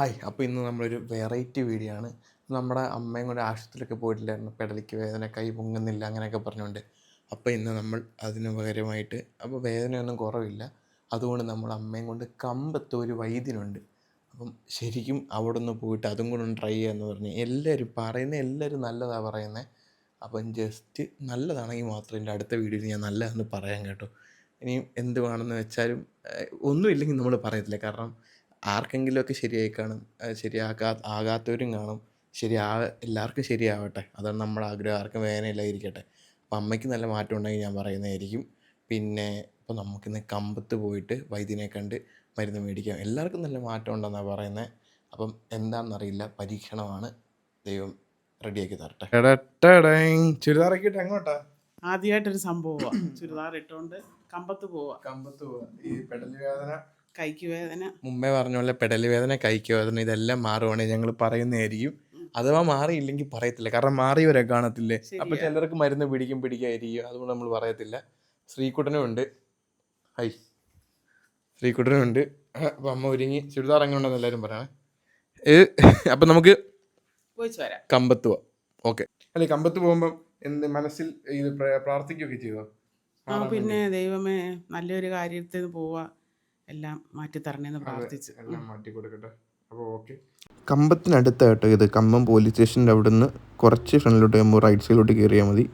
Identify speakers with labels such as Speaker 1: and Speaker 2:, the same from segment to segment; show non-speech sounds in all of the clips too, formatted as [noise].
Speaker 1: Hi അപ്പോൾ ഇന്ന് നമ്മളൊരു വെറൈറ്റി വീഡിയോ ആണ്. നമ്മുടെ അമ്മയും കൂടെ ആശുപത്രിയിലൊക്കെ പോയിട്ടില്ലായിരുന്നു പെടലിക്ക് വേദന കൈ പൊങ്ങുന്നില്ല അങ്ങനെയൊക്കെ പറഞ്ഞുകൊണ്ട്. അപ്പോൾ ഇന്ന് നമ്മൾ അതിന് പകരമായിട്ട് അപ്പോൾ വേദനയൊന്നും കുറവില്ല. അതുകൊണ്ട് നമ്മൾ അമ്മയും കൊണ്ട് കമ്പത്ത് ഒരു വൈദ്യനുണ്ട്. അപ്പം ശരിക്കും അവിടെ ഒന്ന് പോയിട്ട് അതും കൂടെ ഒന്ന് ട്രൈ ചെയ്യാമെന്ന് പറഞ്ഞ് എല്ലാവരും പറയുന്ന എല്ലാവരും നല്ലതാണ് പറയുന്നത്. അപ്പം ജസ്റ്റ് നല്ലതാണെങ്കിൽ മാത്രം എന്റെ അടുത്ത വീഡിയോയിൽ ഞാൻ നല്ലതെന്ന് പറയാൻ കേട്ടോ. ഇനിയും എന്ത് വേണമെന്ന് വെച്ചാലും ഒന്നുമില്ലെങ്കിൽ നമ്മൾ പറയത്തില്ല. കാരണം ആർക്കെങ്കിലുമൊക്കെ ശരിയായി കാണും ശരിയാകാ ശരിയാക്കാ ആകാത്തവരും കാണും. ശരിയാ എല്ലാവർക്കും ശരിയാവട്ടെ. അതാണ് നമ്മുടെ ആഗ്രഹം. ആർക്കും വേദനയില്ലാതിരിക്കട്ടെ. അപ്പം അമ്മയ്ക്ക് നല്ല മാറ്റം ഉണ്ടെങ്കിൽ ഞാൻ പറയുന്നതായിരിക്കും. പിന്നെ ഇപ്പോൾ നമുക്കിന്ന് കമ്പത്ത് പോയിട്ട് വൈദ്യനെ കണ്ട് മരുന്ന് മേടിക്കാം. എല്ലാവർക്കും നല്ല മാറ്റം ഉണ്ടെന്നാണ് പറയുന്നത്. അപ്പം എന്താണെന്നറിയില്ല. പരീക്ഷണമാണ് ദൈവം റെഡിയാക്കി തരട്ടെ.
Speaker 2: ചുരിദാറൊക്കെ ഇട്ട് എങ്ങോട്ടാ?
Speaker 3: ആദ്യമായിട്ടൊരു സംഭവമാണ് ചുരിദാർ ഇട്ടുകൊണ്ട് കമ്പത്ത് പോവാ.
Speaker 2: കമ്പത്ത് പോവാ. ഈ പെടൽ വേദന
Speaker 3: കൈക്ക് വേദന.
Speaker 1: മുമ്പേ പറഞ്ഞ പോലെ പെടൽ വേദന കൈക്ക് വേദന ഇതെല്ലാം മാറുവാണെങ്കിൽ ഞങ്ങൾ പറയുന്നതായിരിക്കും. അഥവാ മാറിയില്ലെങ്കിൽ പറയത്തില്ല. കാരണം മാറിയവരെ കാണത്തില്ലേ? അപ്പൊ. ചിലർക്ക് മരുന്ന് പിടിക്കും പിടിക്കായിരിക്കും അതുകൊണ്ട് നമ്മൾ പറയത്തില്ല. ശ്രീകുട്ടനും ഉണ്ട്. ഹൈ. ശ്രീകുട്ടനും ഉണ്ട്. അപ്പൊ അമ്മ ഒരുങ്ങി. ചുരിദാർ എങ്ങനെ ഉണ്ടെന്ന് എല്ലാവരും പറയണേ. ഏ അപ്പൊ നമുക്ക് കമ്പത്ത് പോവാം ഓക്കെ.
Speaker 2: അല്ലെ കമ്പത്ത് പോകുമ്പം എന്ത് മനസ്സിൽ ഇത് പ്ര- പ്രാർത്ഥിക്കുകയൊക്കെ ചെയ്തോ?
Speaker 3: ആ പിന്നെ ദൈവമേ നല്ലൊരു കാര്യത്തിൽ പോവാ. എല്ലാം മാറ്റി തരണേന്ന് പ്രാർത്ഥിച്ച്.
Speaker 2: എല്ലാം മാറ്റി കൊടുക്കട്ടെ. അപ്പോൾ ഓക്കെ.
Speaker 4: കമ്പത്തിനടുത്ത കേട്ടോ ഇത് കമ്പം പോലീസ് സ്റ്റേഷന്റെ അവിടെ നിന്ന് കുറച്ച് ഫ്രണ്ടിലോട്ട് പോകുമ്പോൾ റൈറ്റ് സൈഡിലോട്ട് കയറിയാൽ മതി.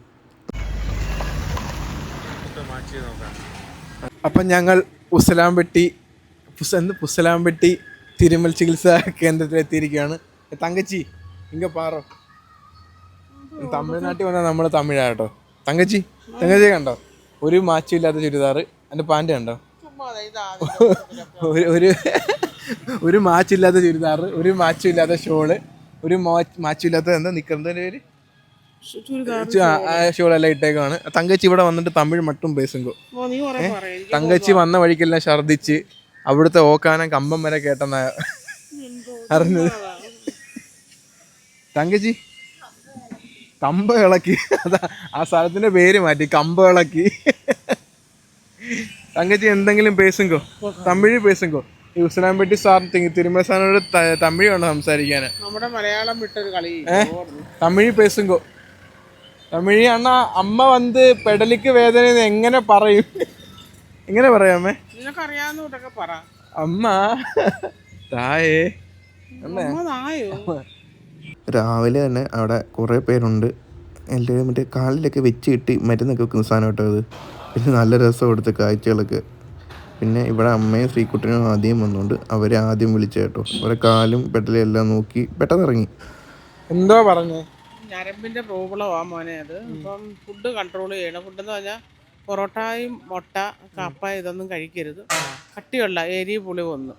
Speaker 2: അപ്പം ഞങ്ങൾ ഉസലാംപെട്ടി പുസ എന്ത് പുസലാംപെട്ടി തിരുമൽ ചികിത്സാ കേന്ദ്രത്തിൽ എത്തിയിരിക്കുകയാണ്. തങ്കച്ചി ഇങ്ങ പാറോ. തമിഴ്നാട്ടിൽ വന്നാൽ നമ്മൾ തമിഴാട്ടോ തങ്കച്ചി തങ്കച്ചി കണ്ടോ? ഒരു മാച്ചും ഇല്ലാത്ത ചുരിദാർ എന്റെ പാന്റ് കണ്ടോ? ഒരു ഒരു ഒരു മാച്ചില്ലാത്ത ചുരിദാർ ഒരു മാച്ചും ഇല്ലാത്ത ഷോൾ ഒരു മാച്ചും ഇല്ലാത്ത എന്താ നിൽക്കുന്നതിന്റെ പേര്? ഷോളെല്ലാം ഇട്ടേക്കാണ് തങ്കച്ചി ഇവിടെ വന്നിട്ട് തമിഴ് മട്ടും പേസുങ്കോ തങ്കച്ചി വന്ന വഴിക്കെല്ലാം ഛർദിച്ച് അവിടുത്തെ ഓക്കാനം കമ്പം വരെ കേട്ടെന്ന [laughs] അറിഞ്ഞത്. തങ്കച്ചി? കമ്പ ഇളക്കി. അതാ ആ സ്ഥലത്തിന്റെ പേര് മാറ്റി കമ്പ ഇളക്കി. തങ്കച്ചി എന്തെങ്കിലും പേസുങ്കോ തമിഴ് പേസുങ്കോ ഈ ഉസ്ലാംപെട്ടി സാർ തിരുമല സാറിനോട് തമിഴ് വേണം സംസാരിക്കാൻ
Speaker 3: നമ്മുടെ മലയാളം വിട്ടൊരു കളി.
Speaker 2: തമിഴ് പേസുങ്കോ തമിഴ് അണ്ണ അമ്മ വന്ന് പെടലിക്ക് വേദന എങ്ങനെ പറയും? എങ്ങനെ പറയാമേ
Speaker 3: നിനക്കറിയാവുന്നതൊക്കെ പറ.
Speaker 2: അമ്മ തായേ?
Speaker 4: രാവിലെ തന്നെ അവിടെ കുറേ പേരുണ്ട്. എല്ലാവരും മറ്റേ കാലിലൊക്കെ വെച്ച് കിട്ടി മരുന്നൊക്കെ വെക്കുന്ന സാധനം കേട്ടോ അത്. പിന്നെ നല്ല രസം കൊടുത്ത കാഴ്ചകളൊക്കെ. പിന്നെ ഇവിടെ അമ്മയും ശ്രീകുട്ടനും ആദ്യം വന്നുകൊണ്ട് അവരെ ആദ്യം വിളിച്ച കേട്ടോ. അവരെ കാലും പെട്ടലും എല്ലാം നോക്കി പെട്ടെന്ന് ഇറങ്ങി
Speaker 2: എന്തോ പറഞ്ഞേ?
Speaker 3: ഞരമ്പിന്റെ പ്രോബ്ലമാ മോനെ അത്. അപ്പം ഫുഡ് കൺട്രോൾ ചെയ്യണം. ഫുഡ് എന്ന് പറഞ്ഞാൽ പൊറോട്ടയും മുട്ട കപ്പ ഇതൊന്നും കഴിക്കരുത്. കട്ടിയുള്ള എരി പുളി വന്നു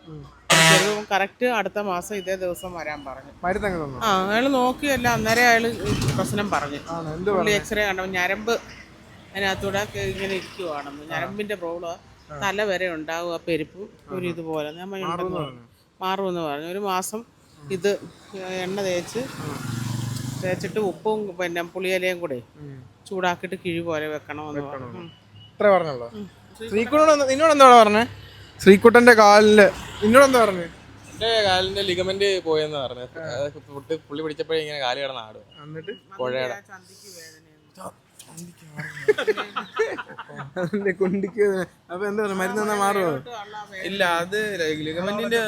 Speaker 3: കറക്റ്റ് അടുത്ത മാസം ഇതേ ദിവസം വരാൻ പറഞ്ഞു.
Speaker 2: തന്നു.
Speaker 3: ആ അയാൾ നോക്കിയല്ല അന്നേരം അയാൾ പ്രശ്നം പറഞ്ഞു. എക്സ്റേ കണ്ടപ്പോൾ ഞരമ്പ് അതിനകത്തൂടെ ഇങ്ങനെ ഇരിക്കുവാണെന്ന് ഞരമ്പിന്റെ പ്രോബ്ലം തല വരെ ഉണ്ടാവും ആ പെരുപ്പ്. ഒരു ഇതുപോലെ. ഞാൻ. മാറുമെന്ന് പറഞ്ഞു. ഒരു മാസം ഇത് എണ്ണ തേച്ച് തേച്ചിട്ട് ഉപ്പും പിന്നെ പുളിയിലയും കൂടെ ചൂടാക്കിയിട്ട് കിഴി പോലെ വെക്കണമെന്ന് പറഞ്ഞു.
Speaker 2: ഇത്ര പറഞ്ഞല്ലോ നിന്നോട് എന്താ പറഞ്ഞേ? ശ്രീകുട്ടന്റെ കാലിൽ നിന്നോട് എന്താ പറഞ്ഞേ?
Speaker 1: എന്റെ കാലിന്റെ ലിഗമെന്റ് പോയെന്ന് പറഞ്ഞു. പുള്ളി പിടിച്ചപ്പോഴേ ഇങ്ങനെ കാൽ കിടന്ന് ആടും
Speaker 2: എന്നിട്ട്?
Speaker 1: പുഴയുടെ.
Speaker 2: കുണ്ടിക്ക് അപ്പൊ എന്താ പറയുക മരുന്ന് തന്നാ മാറുമോ
Speaker 1: ഇല്ല അത് ലിഗമെന്റിന്റെ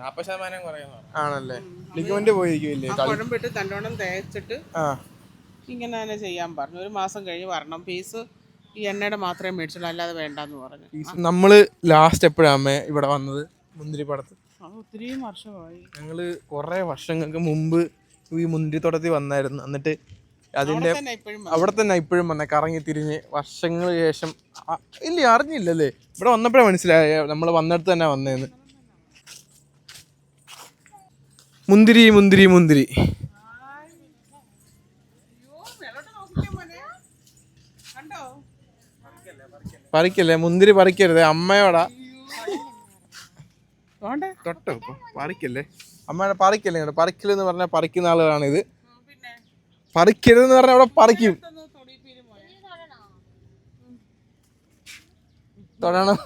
Speaker 1: നാപ്പത് ശതമാനം കുറയുന്നു
Speaker 2: ആണല്ലേ? ലിഗമെന്റ് പോയിരിക്കില്ലേ
Speaker 3: കുഴമ്പിട്ട് തണ്ടോണം തേച്ചിട്ട് ഇങ്ങനെ തന്നെ ചെയ്യാൻ പറഞ്ഞു. ഒരു മാസം കഴിഞ്ഞ് വരണം. ഫീസ് ഈ എണ്ണയുടെ മാത്രമേ മേടിച്ചുള്ളൂ അല്ലാതെ വേണ്ടെന്ന് പറഞ്ഞു.
Speaker 2: നമ്മൾ ലാസ്റ്റ് എപ്പോഴാ അമ്മ ഇവിടെ വന്നത്? മുന്തിരിപ്പടത്ത്
Speaker 3: അത് ഒത്തിരി വർഷമായി.
Speaker 2: ഞങ്ങൾ കുറെ വർഷങ്ങൾക്ക് മുമ്പ് ഈ മുന്തിരിത്തോട്ടത്തിൽ വന്നായിരുന്നു. എന്നിട്ട് അതിന്റെ അവിടെ തന്നെ ഇപ്പോഴും വന്ന കറങ്ങി തിരിഞ്ഞ് വർഷങ്ങൾക്ക് ശേഷം. ഇല്ല അറിഞ്ഞില്ലല്ലേ? ഇവിടെ വന്നപ്പോഴേ മനസ്സിലായ നമ്മൾ വന്നിടത്ത് തന്നെ വന്നേന്ന്. മുന്തിരി മുന്തിരി മുന്തിരി. പറിക്കല്ലേ മുന്തിരി പറിക്കരുത് അമ്മയോടാ. തൊട്ടോ പറിക്കല്ലേ? അമ്മയുടെ പറിക്കല്ലേ പറിക്കൽ എന്ന് പറഞ്ഞാൽ പറിക്കുന്ന ആളുകളാണ് ഇത്
Speaker 3: പിന്നെ
Speaker 2: പറിക്കരുതെന്ന് പറഞ്ഞാൽ അവിടെ പറിക്കും. തൊടണം?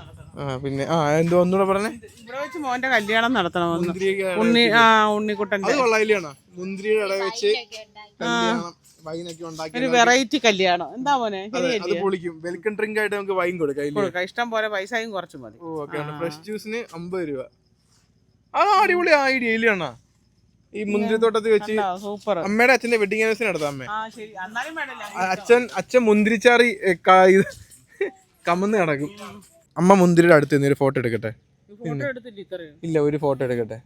Speaker 3: നടത്തണം.
Speaker 2: ആ പിന്നെ ആ എന്തോ ഒന്നുകൂടെ പറഞ്ഞേ?
Speaker 3: ഇവിടെ വെച്ച് മോന്റെ കല്യാണം നടത്തണമെന്ന്.
Speaker 2: മുന്തിരിയൊക്കെ
Speaker 3: ഉണ്ണി ആ ഉണ്ണിക്കുട്ടന്റെ.
Speaker 2: അത് കൊള്ളായില്ലാണ് മുന്തിരിയുടെ ഇട വെച്ച്
Speaker 3: ഒരു വെറൈറ്റി കല്യാണം. എന്താ മോനെ?
Speaker 2: പൊളിക്കും. വെൽക്കം ഡ്രിങ്ക് ആയിട്ട് നമുക്ക് വൈൻ കൊടുക്കാം
Speaker 3: ഇഷ്ടം പോലെ പൈസയും കുറച്ച് മതി.
Speaker 2: ഫ്രഷ് ജ്യൂസിന് അമ്പത് രൂപ. ആ അടിപൊളി ഐഡിയ ഇല്ലണ്ണ ഈ മുന്തിരിത്തോട്ടത്തിൽ വെച്ച്
Speaker 3: സൂപ്പർ.
Speaker 2: അമ്മയുടെ അച്ഛന്റെ വെഡിങ് ആനിവേഴ്സറി നടത്താം അമ്മ. അച്ഛൻ അച്ഛൻ മുന്തിരിച്ചാറി കമന്ന് കിടക്കും അമ്മ മുന്തിരിയുടെ അടുത്ത് നിന്ന് ഒരു ഫോട്ടോ എടുക്കട്ടെ? ഇല്ല ഒരു ഫോട്ടോ എടുക്കട്ടെ?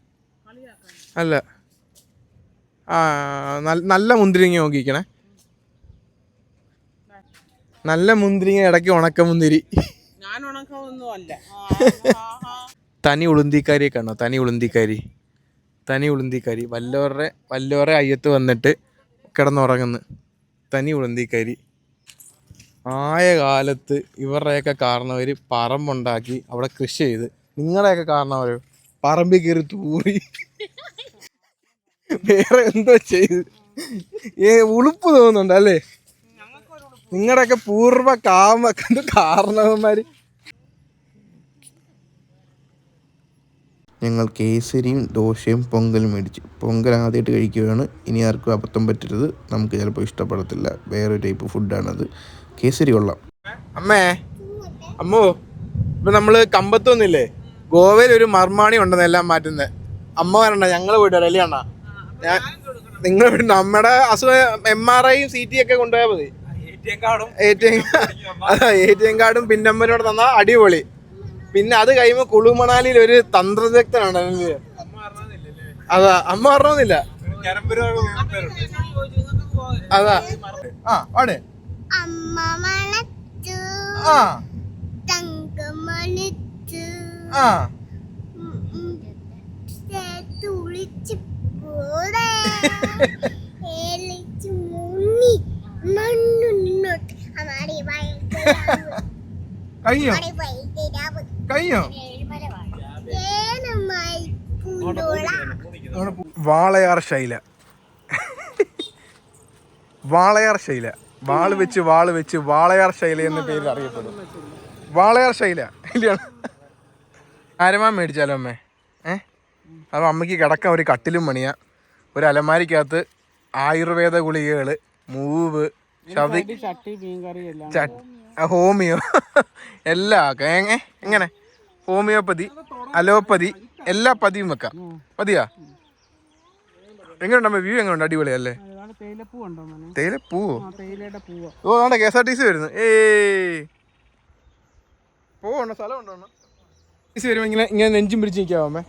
Speaker 2: അല്ല. ആ നല്ല- മുന്തിരിങ്ങ നോക്കിക്കണേ നല്ല മുന്തിരിങ്ങ ഇടയ്ക്ക് ഉണക്ക മുന്തിരി. തനി ഉളുന്തിക്കാരിയെ കാണോ തനി ഉളുന്തിക്കാരി. തനി ഉളുന്തിക്കാരി. വല്ലവരുടെ വല്ലവരുടെ അയ്യത്ത് വന്നിട്ട് കിടന്നുറങ്ങുന്നു. തനി ഉളുന്തിക്കാരി. ആയ കാലത്ത് ഇവരുടെയൊക്കെ കാരണവർ പറമ്പുണ്ടാക്കി അവിടെ കൃഷി ചെയ്ത്. നിങ്ങളുടെയൊക്കെ കാരണവർ പറമ്പിൽ കയറി തൂറി. വേറെ എന്തോ ചെയ്ത്. ഏ ഉളുപ്പ് തോന്നുന്നുണ്ട് അല്ലേ നിങ്ങളുടെയൊക്കെ പൂർവ കാമ കാരണവന്മാര്
Speaker 4: ഞങ്ങൾ കേസരിയും ദോശയും പൊങ്കലും മേടിച്ചു. പൊങ്കൽ ആദ്യമായിട്ട് കഴിക്കുകയാണ്. ഇനി ആർക്കും അബദ്ധം പറ്റരുത്. നമുക്ക് ചിലപ്പോൾ ഇഷ്ടപ്പെടത്തില്ല. വേറെ ടൈപ്പ് ഫുഡാണത് കേസരി കൊള്ളാം.
Speaker 2: അമ്മേ അമ്മോ ഇപ്പം നമ്മൾ കമ്പത്തൊന്നില്ലേ ഗോവയിൽ ഒരു മർമാണി ഉണ്ടെന്ന് എല്ലാം മാറ്റുന്നത് അമ്മ വരണ്ട ഞങ്ങൾ പോയിട്ട് വരാം അല്ലേ അണ്ണാ ഞാൻ നിങ്ങൾ നമ്മുടെ അസുഖം എം ആർ ഐയും സി ടി ഒക്കെ കൊണ്ടുപോയാൽ മതി. എ ടി എം കാർഡും എ ടി എം കാർഡും പിന്നമ്മനോട് തന്നാൽ അടിപൊളി. പിന്നെ അത് കഴിയുമ്പോ കുളുമണാലിയിൽ ഒരു തന്ത്രദക്തനാണ് അല്ലേ? അതാ അമ്മ പറഞ്ഞൊന്നുമില്ല അതാ. ആ പാടെ. ആ. ആ. [laughs] [laughs] വാളയാർ ശൈല. വാളയാർ ശൈല. വാൾ വെച്ച് വാൾ വെച്ച് വാളയാർ ശൈല എന്ന പേരിൽ അറിയപ്പെടും. വാളയാർ ശൈല. ഇല്ലയാണ് ആരമാ മേടിച്ചാലോ അമ്മേ? ഏ? അപ്പം അമ്മയ്ക്ക് കിടക്കാൻ ഒരു കട്ടിലും പണിയാ. ഒരു അലമാരിക്കകത്ത് ആയുർവേദ ഗുളികകൾ മൂവ് ചതി
Speaker 3: ചട്ടി മീൻകറി എല്ലാം
Speaker 2: ഹോമിയോ. എല്ലാ എങ്ങനെ? ഹോമിയോപ്പതി അലോപ്പതി എല്ലാ പതിയും വെക്കാം. മതിയാ എങ്ങനെയുണ്ട് വ്യൂ എങ്ങനെയുണ്ട് അടിപൊളിയല്ലേ?
Speaker 3: തേയിലപ്പൂ
Speaker 2: ഓ ആണ്ടെ K S R T C വരുന്നു. ഏ പോവണ്ട സ്ഥലം ഉണ്ടോ ടി സി വരുമ്പോ ഇങ്ങനെ ഇങ്ങനെ നെഞ്ചും പിടിച്ച് നിൽക്കാവമ്മേ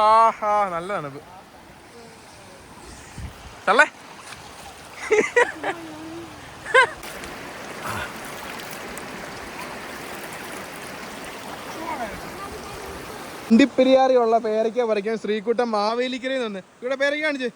Speaker 2: ഹാ ഹാ നല്ല തണുപ്പ് തള്ളേ. ഇണ്ടിപ്പെരിയാറിയുള്ള പേരയ്ക്ക പറിക്കാൻ ശ്രീകുട്ടം മാവേലിക്കരയിൽ നിന്ന്. ഇവിടെ പേരയ്ക്ക കാണിച്ചേ.